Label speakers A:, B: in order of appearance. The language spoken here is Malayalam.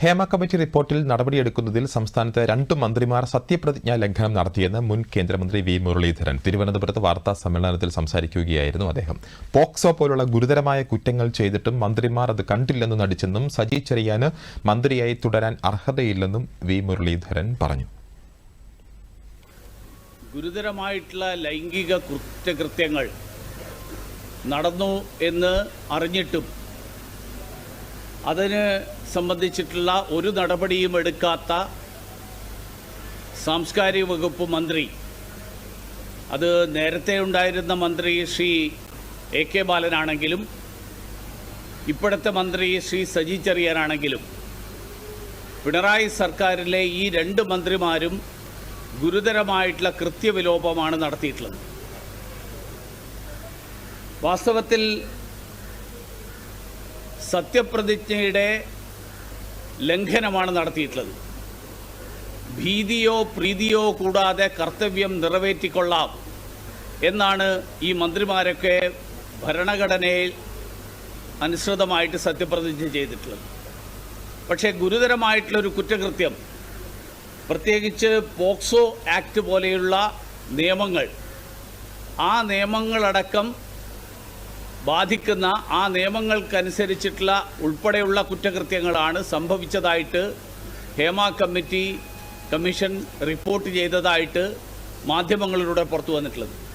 A: ഹേമ കമ്മിറ്റി റിപ്പോർട്ടിൽ നടപടിയെടുക്കുന്നതിൽ സംസ്ഥാനത്ത് രണ്ട് മന്ത്രിമാർ സത്യപ്രതിജ്ഞാ ലംഘനം നടത്തിയെന്ന് മുൻ കേന്ദ്രമന്ത്രി വി മുരളീധരൻ തിരുവനന്തപുരത്ത് വാർത്താ സമ്മേളനത്തിൽ സംസാരിക്കുകയായിരുന്നു അദ്ദേഹം പോക്സോ പോലുള്ള ഗുരുതരമായ കുറ്റങ്ങൾ ചെയ്തിട്ടും മന്ത്രിമാർ അത് കണ്ടില്ലെന്ന് നടിച്ചെന്നും സജി മന്ത്രിയായി തുടരാൻ അർഹതയില്ലെന്നും വി മുരളീധരൻ പറഞ്ഞു
B: ഗുരുതരമായിട്ടുള്ള ലൈംഗിക കുറ്റകൃത്യങ്ങൾ നടന്നു എന്ന് അറിഞ്ഞിട്ടും അതിന് സംബന്ധിച്ചിട്ടുള്ള ഒരു നടപടിയും എടുക്കാത്ത സാംസ്കാരിക വകുപ്പ് മന്ത്രി അത് നേരത്തെ ഉണ്ടായിരുന്ന മന്ത്രി ശ്രീ എ കെ ബാലനാണെങ്കിലും ഇപ്പോഴത്തെ മന്ത്രി ശ്രീ സജി ചെറിയാനാണെങ്കിലും പിണറായി സർക്കാരിലെ ഈ രണ്ട് മന്ത്രിമാരും ഗുരുതരമായിട്ടുള്ള കൃത്യവിലോപമാണ് നടത്തിയിട്ടുള്ളത് വാസ്തവത്തിൽ സത്യപ്രതിജ്ഞയുടെ ലംഘനമാണ് നടത്തിയിട്ടുള്ളത് ഭീതിയോ പ്രീതിയോ കൂടാതെ കർത്തവ്യം നിറവേറ്റിക്കൊള്ളാം എന്നാണ് ഈ മന്ത്രിമാരൊക്കെ ഭരണഘടനയിൽ അനുസൃതമായിട്ട് സത്യപ്രതിജ്ഞ ചെയ്തിട്ടുള്ളത് പക്ഷേ ഗുരുതരമായിട്ടുള്ളൊരു കുറ്റകൃത്യം പ്രത്യേകിച്ച് പോക്സോ ആക്ട് പോലെയുള്ള നിയമങ്ങൾ ആ നിയമങ്ങളടക്കം ബാധിക്കുന്ന ആ നിയമങ്ങൾക്കനുസരിച്ചിട്ടുള്ള ഉൾപ്പെടെയുള്ള കുറ്റകൃത്യങ്ങളാണ് സംഭവിച്ചതായിട്ട് ഹേമ കമ്മിറ്റി കമ്മീഷൻ റിപ്പോർട്ട് ചെയ്തതായിട്ട് മാധ്യമങ്ങളിലൂടെ പുറത്തു വന്നിട്ടുള്ളത്